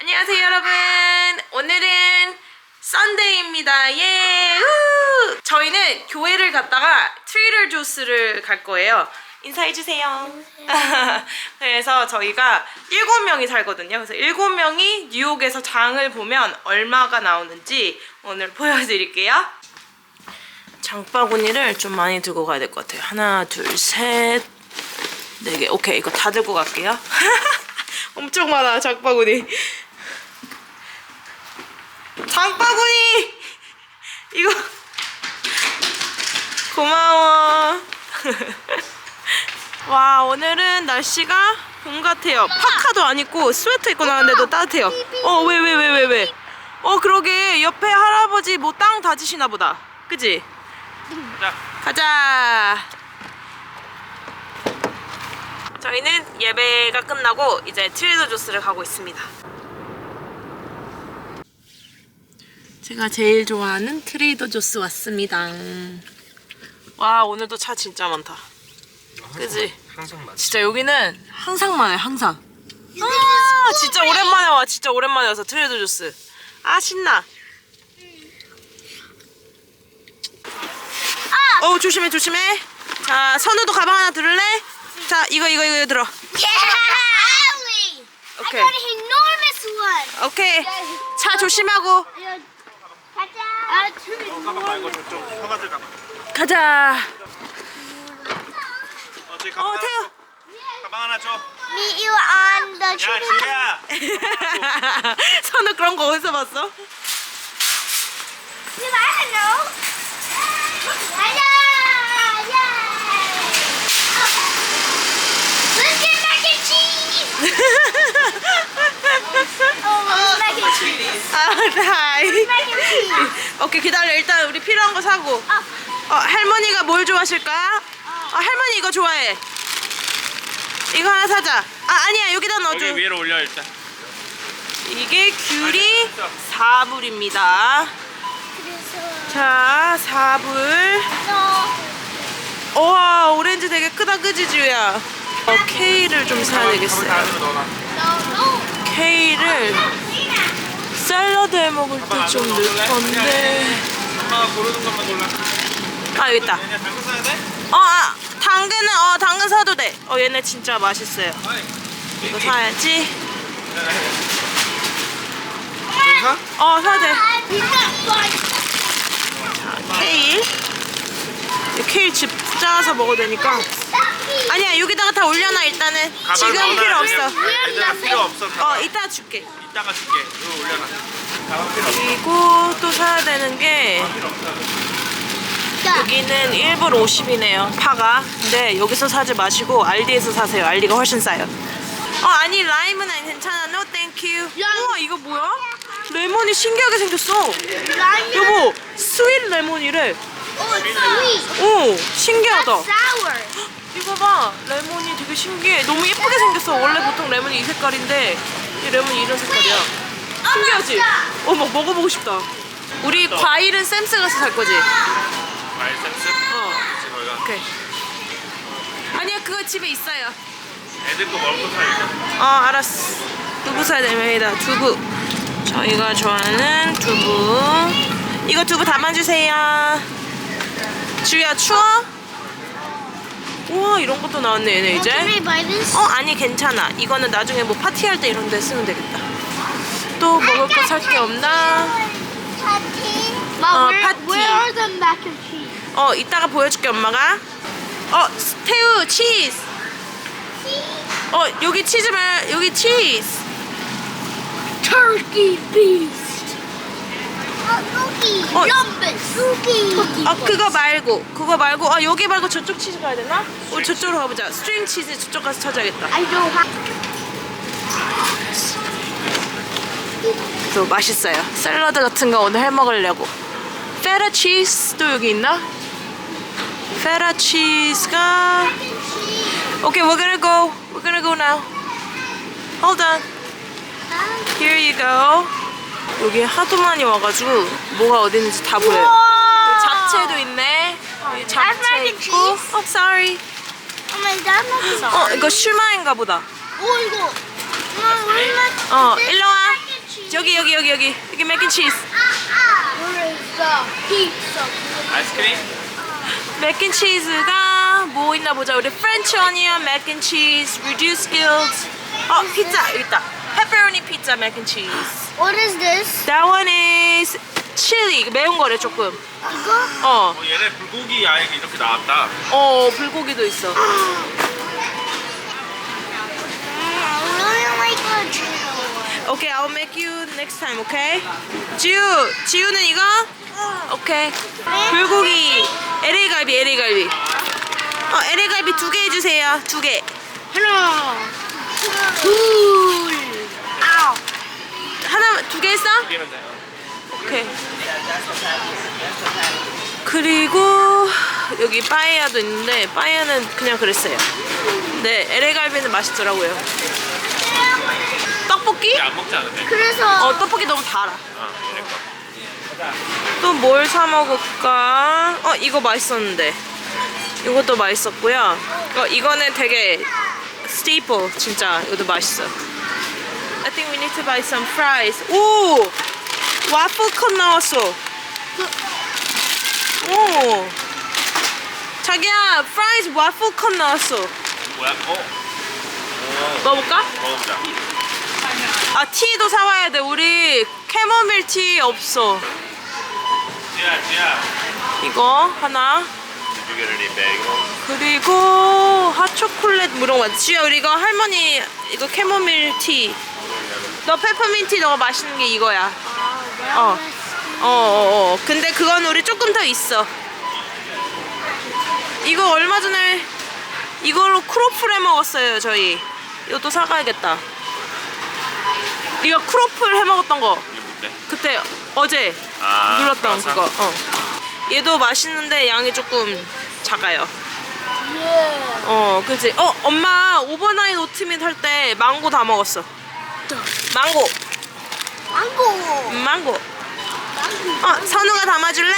안녕하세요 여러분 오늘은 썬데이입니다 예 우! 저희는 교회를 갔다가 트레이더 조스를 갈 거예요 인사해주세요 그래서 저희가 일곱 명이 살거든요 그래서 일곱 명이 뉴욕에서 장을 보면 얼마가 나오는지 오늘 보여드릴게요 장바구니를 좀 많이 들고 가야 될 것 같아요 하나 둘셋 네 개. 오케이. 이거 다 들고 갈게요. 엄청 많아, 장바구니. 장바구니! 이거. 고마워. 와, 오늘은 날씨가 봄 같아요. 파카도 안 입고 스웨터 입고 나왔는데도 따뜻해요. 어, 왜, 왜, 왜, 왜, 왜? 어, 그러게. 옆에 할아버지 뭐 땅 다지시나 보다. 그지? 자, 가자. 저희는 예배가 끝나고 이제 트레이더 조스를 가고 있습니다. 제가 제일 좋아하는 트레이더 조스 왔습니다. 와 오늘도 차 진짜 많다. 그지? 항상 맞. 진짜 여기는 항상 많아요 항상. 아 진짜 오랜만에 와 진짜 오랜만에 와서 트레이더 조스. 아 신나. 어 조심해 조심해. 자 선우도 가방 하나 들을래? 자 이거 이거 이거 들어. Yeah! Okay. I got an enormous one! 오케이. 차 조심하고 가자! 아, 말고 저쪽 형아들 가방. 가자. 어, 저기 가방 어 하나 태우. 줘. 가방 하나 줘. Meet you on the 야, tree. 지혜야. 선우 그런 거 어디서 봤어? I don't know. 가자! Yeah! Let's get mac and cheese! Oh, let's mac and cheese. 아. Mac cheese. 오케이 기다려 일단 우리 필요한 거 사고. 어 할머니가 뭘 좋아하실까? 어 할머니 이거 좋아해. 이거 하나 사자. 아 아니야 여기다 넣어줘. 여기 위로 올려 일단. 이게 귤이 4불입니다. 그래서 자 4불. 너 우와 오렌지 되게 크다 그지 지우야. 어 케이를 좀 사야 되겠어요. 케이를 샐러드에 먹을 때 좀 넣을 건데. 엄마가 고르는 것만 골라. 아 여기 있다. 당근 사야 돼? 어, 아, 당근은 어 당근 사도 돼. 어 얘네 진짜 맛있어요. 이거 사야지. 사? 어 사도 돼. Not buy 케일. 이 케일 집 짜서 먹어도 되니까. 아니야 여기다가 다 올려놔 일단은. 가방 지금 넣어놔. 필요 없어. 얘들아 필요 없어. 어 가방. 이따 줄게. 이따가 줄게. 이거 올려놔. 가방 필요 없어. 그리고 또 사야 되는 게 필요 없어. 여기는 1불 50이네요 파가. 근데 여기서 사지 마시고 알디에서 사세요. 알디가 훨씬 싸요. 어 아니 라임은 아니 괜찮아. No thank you. 우와 이거 뭐야? 레몬이 신기하게 생겼어. 여보 스윗 레몬이래. It's sweet. 오 신기하다. Sour. 이거 봐 레몬이 되게 신기해. 너무 예쁘게 생겼어. 원래 보통 레몬이 이 색깔인데 이 레몬이 이런 색깔이야. 신기하지? 어막 먹어보고 싶다. 우리 과일은 샘스 가서 살 거지? 말센스? 어. 그치, 거기가. 오케이. 아니야 그거 집에 있어요. 애들 거 먹을 거 사야겠다. 어 알았어. 두부 사야 됩니다. 두부. 저희가 좋아하는 두부. 이거 두부 담아주세요. 주야 추워? 우와 이런 것도 나왔네 얘네 이제. Buy this? 어 아니 괜찮아. 이거는 나중에 뭐 파티할 때 이런 데 쓰면 되겠다. 또 먹을 거 살 게 없나? Patty. 어, where, patty. where are the mac and cheese? 어 이따가 보여줄게 엄마가. 어 태우 치즈. 어 여기 치즈 말 여기 치즈. Turkey Oh. Oh. 아 그거 말고 그거 말고 아 여기 말고 저쪽 치즈 가야 되나? 우리 저쪽으로 가보자. 스트링 치즈 저쪽 가서 찾아야겠다. I don't. 또 맛있어요. 샐러드 같은 거 오늘 해 먹으려고. 페라 치즈도 여기 있나? 페라 치즈가 Okay, we're gonna go. We're gonna go now. Hold on. Here you go. 여기 하도 많이 와가지고 뭐가 어디 있는지 다 보여요. 잡채도 있네. 여기 잡채 and 있고. Oh, sorry. 어, 이거 슈마인가 보다. 오 이거. 어, 일로 와. 여기 여기 여기 여기 여기 맥앤치즈? 아이스크림? 맥앤치즈가 뭐 있나 보자 우리 프렌치 어니언 맥앤치즈 reduced guilt 어 피자 여기 있다 페퍼로니 피자 맥앤치즈 What is this? That one is chili 매운 거래 조금 이거? 어, 어 얘네 불고기 아예 이렇게 나왔다 어 불고기도 있어 I really like the chili. Okay, I'll make you next time, okay? 지우, 지우는 이거? 오케이. 불고기, LA 갈비, LA 갈비. 어, LA 갈비 두 개 해주세요. 두 개. 하나, 둘, 아우. 하나, 두 개 했어? 이게는 돼요 오케이. 그리고 여기 빠에야도 있는데 빠에야는 그냥 그랬어요. 네, LA 갈비는 맛있더라고요. 떡볶이? 안 먹지 않으세요? 그래서 어, 떡볶이 너무 달아. 아 얘네 거 또 뭘 사 먹을까? 어 이거 맛있었는데 이것도 맛있었고요. 어 이거는 되게 스테이플 진짜 이것도 맛있어. I think we need to buy some fries. 오 와플 컷 나왔어. 오 자기야 프라이즈 와플 컷 나왔어. 뭐야? 어? 어 먹어볼까? 먹어보자 아 티도 사와야 돼. 우리 캐모밀 티 없어. 지야 지야 이거 하나. 그리고 핫초콜릿 지우야 우리 이거 할머니 이거 캐모밀 티. 너 페퍼민티 너가 맛있는 게 이거야. 어. 어, 어, 어. 근데 그건 우리 조금 더 있어. 이거 얼마 전에 이걸로 크로플 해 먹었어요, 저희. 이것도 사가야겠다. 이거 크로플 해 먹었던 거. 이게 뭔데? 그때 어제 아 눌렀던 크라상? 그거. 어. 얘도 맛있는데 양이 조금 작아요. 어, 그치. 어, 엄마 오버나잇 오트밀 할 때 망고 다 먹었어. 망고, 망고. 음, 망고. 어, 선우가 담아줄래?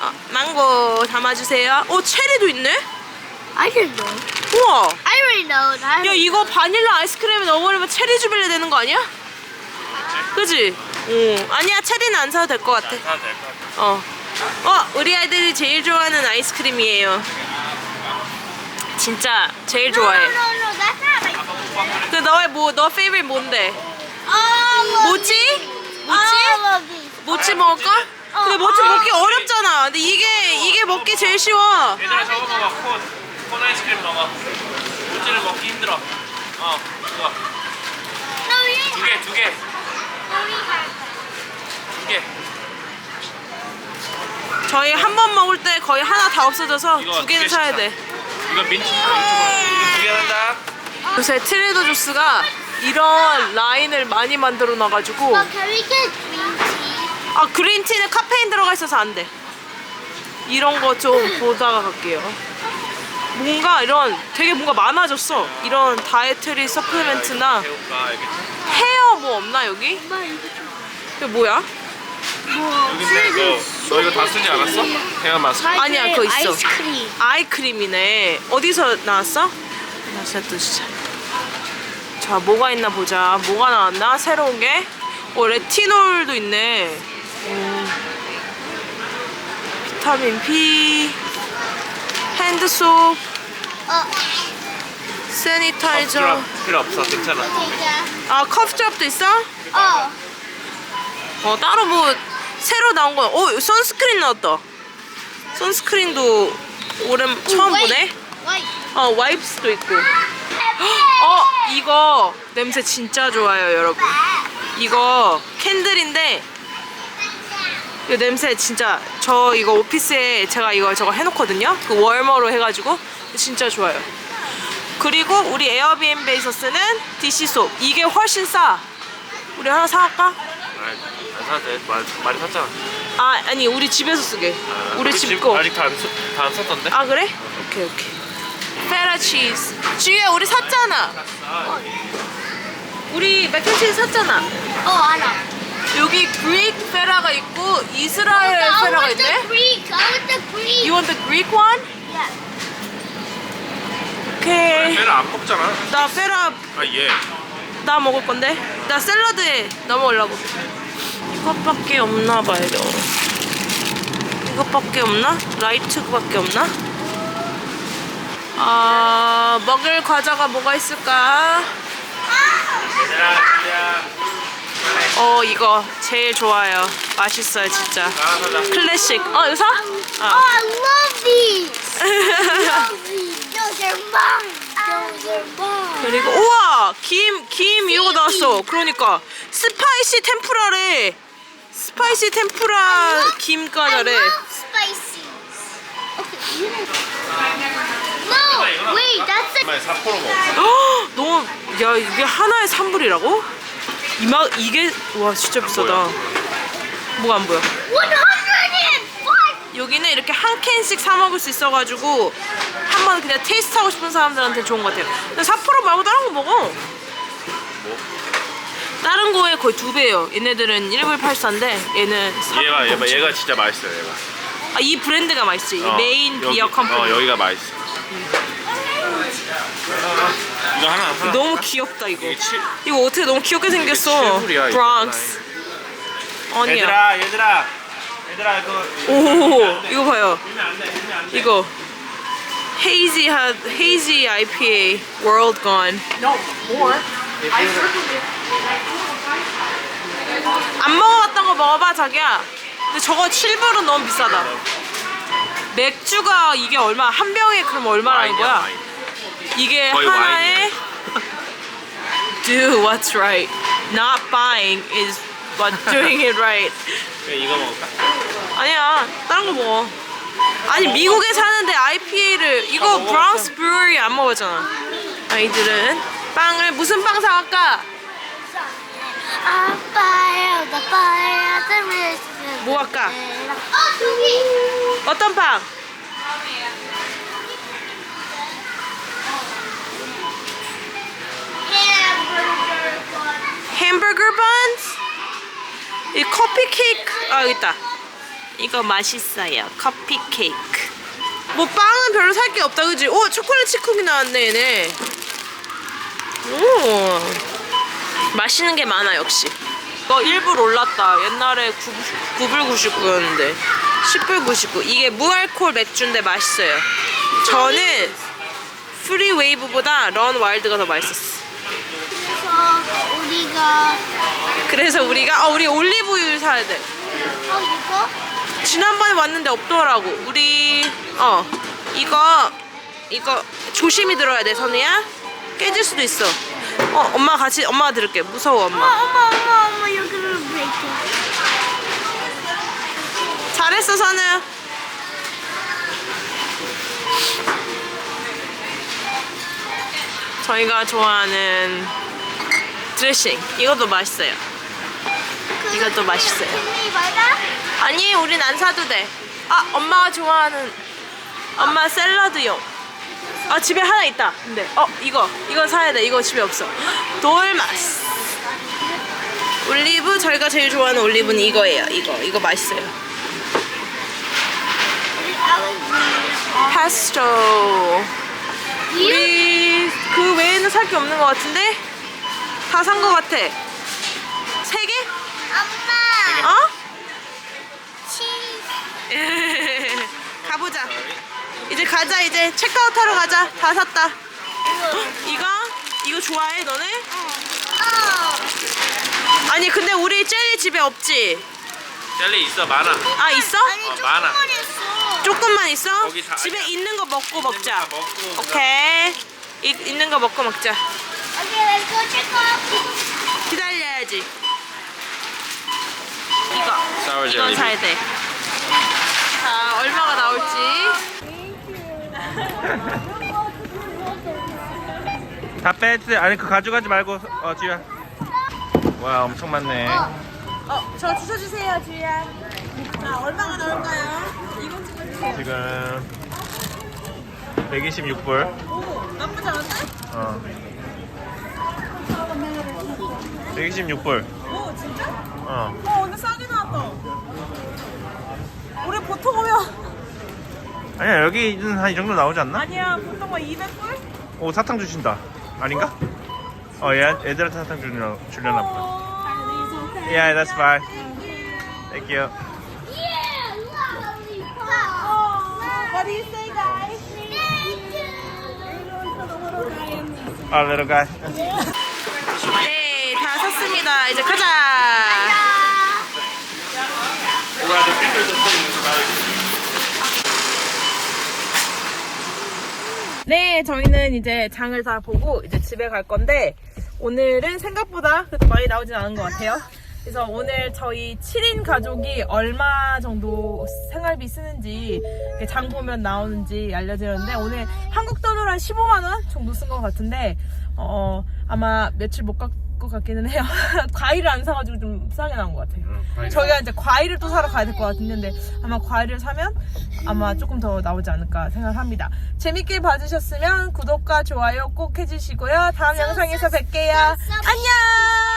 어, 망고 담아주세요. 오, 체리도 있네? I didn't know. 우와. I already know. I 야, 이거 바닐라 아이스크림에 넣어버리면 체리 주빌레 되는 거 아니야? 그지? 어, 아니야, 체리는 안 사도 될 것 같아. 안 사도 될 것 같아 어. 어, 우리 아이들이 제일 좋아하는 아이스크림이에요. 진짜 제일 No, no, 좋아해. no, no. That's. 그 너의 뭐, 너 페이블 뭔데? 모찌? 모찌? 모찌 먹을까? 근데 모찌 먹기 어렵잖아. 근데 이게 이게 먹기 제일 쉬워. 얘들아 저거 먹어 콘. 콘 아이스크림 먹어 모찌를 먹기 힘들어 어 이거. 두 개 두개 No, we have. 두개 저희 한 번 먹을 때 거의 하나 다 없어져서 이거 두두 개는 사야 사. 돼. 이거 민트 이거 두개 한다 요새 트레이더 조스가 이런 라인을 많이 만들어 놔가지고 But can we get green tea? 아 그린티는 카페인 들어가 있어서 안 돼. 이런 거 좀 보다가 갈게요. 뭔가 이런 되게 뭔가 많아졌어. 이런 다이어트리 서플리멘트나? 헤어 뭐 없나 여기? 엄마 이거 좀. 뭐야? 여기인데 너, 너 이거 다 쓰지 않았어? 헤어 마스크 아니야, 그거 있어. 아이스크림. 아이크림이네. 어디서 나왔어? 또 진짜. 자, 뭐가 있나 보자. 뭐가 나왔나? 새로운 게? 어, 레티놀도 있네. 음. 비타민 B, 핸드소프, 어, 세니타이저. 필요, 필요 없어 괜찮아 진짜. 아, 커프드랍도 있어? 어. 어, 따로 뭐 새로 나온 거. 어, 선스크린 나왔다. 선스크린도 오랜 처음 보네. Wait. 어, 와이프스도 있고. 어, 이거 냄새 진짜 좋아요, 여러분. 이거 캔들인데 이 냄새 진짜 저 이거 오피스에 제가 이거 저거 해놓거든요. 그 월머로 해가지고 진짜 좋아요. 그리고 우리 에어비앤비에서 쓰는 디시소 이게 훨씬 싸. 우리 하나 사갈까? 안 사도 돼 많이, 많이 샀잖아 아 아니 우리 집에서 쓰게. 우리 집 거. 아직 다안 다안 샀던데? 아 그래? 오케이 오케이. 페라 치즈. 지우야 우리 샀잖아. 우리 맥앤치즈 샀잖아. 어, 알아. 여기 그릭 페라가 있고 이스라엘 I 페라가 want the 있네. Greek. I want the Greek. You want the Greek one? Yeah. 오케이. 얘를 안 먹잖아 나 페라 아얘 나 먹을 건데. 나 샐러드에 넘어오려고. 이것밖에 없나 봐요. 이것밖에 없나? 라이트밖에 없나? 아 먹을 과자가 뭐가 있을까? 어 이거 제일 좋아요. 맛있어요 진짜. 클래식. 어 사? Oh, 아. I love these. love these. Those are mine. Those are mine. 그리고 우와 김 김 이거 나왔어. 그러니까 스파이시 템푸라래. 스파이시 템푸라 김 I 과자래. love spicy. No, wait, that's a 정말 4% 먹어 헉, 너무 야 이게 하나에 3불이라고? 이마 이게 와 진짜 비싸다. 뭐가 안 보여? 105. 여기는 이렇게 한 캔씩 사 먹을 수 있어가지고 한 번 그냥 테이스트 하고 싶은 사람들한테 좋은 것 같아요. 근데 사포로 말고 다른 거 먹어. 뭐? 다른 거에 거의 두 배예요. 얘네들은 1불 84인데 얘는 3불 얘가 얘가 얘가 진짜 맛있어 얘가 아, 이 브랜드가 맛있지. 이 어, 메인 여기, 비어 컴퍼니. 어 여기가 맛있어 이거 하나 하나 너무 귀엽다 이거. 이게 칠- 이거 어떻게 너무 귀엽게 생겼어. 7불이야, 이거. 브랑스. 아니야. 얘들아 얘들아 얘들아 이거 오 이거 봐요. 주면 안돼 주면 안 돼 이거 hazy 하 hazy IPA world gone. 안 먹어봤던 거 먹어봐 자기야. 근데 저거 7불은 너무 비싸다. 맥주가 이게 얼마 한 병에 그럼 얼마라는 거야? 이게 거의 하나에 do what's right. Not buying is but doing it right. 이거 먹을까? 아니야 다른 거 먹어. 아니 미국에 사는데 IPA를 이거. 브라운스 브루어리 안 먹었잖아. 아이들은 빵을 무슨 빵 사갈까? 뭐 할까? 어 저기. 어떤 빵? 햄버거 번스? 이 커피 케이크 아 여기 있다 이거 맛있어요 커피 케이크 뭐 빵은 별로 살 게 없다 그지? 오 초콜릿 치크기 나왔네 얘네 오 맛있는 게 많아 역시 이거 1불 올랐다 옛날에 9, 9불 99였는데 10불 99 이게 무알콜 맥주인데 맛있어요 저는 프리 웨이브보다 런 와일드가 더 맛있었어 그래서 우리가 그래서 우리가 어 우리 올리브유 사야 돼. 어 이거 지난번에 왔는데 없더라고. 우리 어 이거 이거 조심히 들어야 돼 선우야. 깨질 수도 있어. 어 엄마 같이 엄마가 들을게. 무서워 어 엄마. 엄마 엄마 엄마 여기를 브레이크. 잘했어 선우. 저희가 좋아하는 드레싱 이것도 맛있어요. 이것도 맛있어요. 아니 우린 안 사도 돼. 아 엄마가 좋아하는 엄마 샐러드용. 아 집에 하나 있다. 근데 어 이거 이거 사야 돼. 이거 집에 없어. 돌마스. 올리브 저희가 제일 좋아하는 올리브는 이거예요. 이거 이거 맛있어요. 파스토. 우리 그 외에는 살 게 없는 것 같은데 다 산 것 같아. 세 개? 엄마. 어? 치즈. 가보자. 이제 가자 이제 체크아웃 하러 가자. 다 샀다. 이거? 이거 좋아해 너네? 어. 아니 근데 우리 젤리 집에 없지? 젤리 있어 많아 아 있어? 아니 어, 조금만 많아. 했어. 조금만 있어? 거기 다 집에 아니야. 있는 거 먹고 먹자. 다 먹고 오케이. 이, 있는 거 먹고 먹자. 기다려야지. 이거. 사워 이건 젤리 사야 돼. 자 얼마가 나올지. 다 뺐지 아니 그 가져가지 말고 어 지우야 와 엄청 많네 어, 저 주워 주세요, 주희야. 자, 얼마가 나올까요? 이거 찍어주세요. 지금 126불 오, 나쁘지 않은데? 어 126불 오, 진짜? 어 어, 오늘 싸게 나왔다. 우리 보통 오면 아니야 여기는 한 이 정도 나오지 않나? 아니야, 보통 막 200불? 오 사탕 주신다 아닌가? 어, 얘 애들한테 사탕 주려나, 주려나 보다. Yeah, that's fine. Thank you. Yeah, lollipop. What do you say, guys? Oh, little guy. 네, 다 샀습니다. 이제 가자. 네, 저희는 이제 장을 다 보고 이제 집에 갈 건데 오늘은 생각보다 그렇게 많이 나오진 않은 것 같아요. 그래서 오늘 저희 7인 가족이 얼마 정도 생활비 쓰는지 장 보면 나오는지 알려드렸는데 오늘 한국 돈으로 한 15만 원 정도 쓴 것 같은데 어 아마 며칠 못 갈 것 같기는 해요. 과일을 안 사가지고 좀 싸게 나온 것 같아요. 저희가 이제 과일을 또 사러 가야 될 것 같은데 아마 과일을 사면 아마 조금 더 나오지 않을까 생각합니다. 재밌게 봐주셨으면 구독과 좋아요 꼭 해주시고요. 다음 영상에서 뵐게요. 안녕!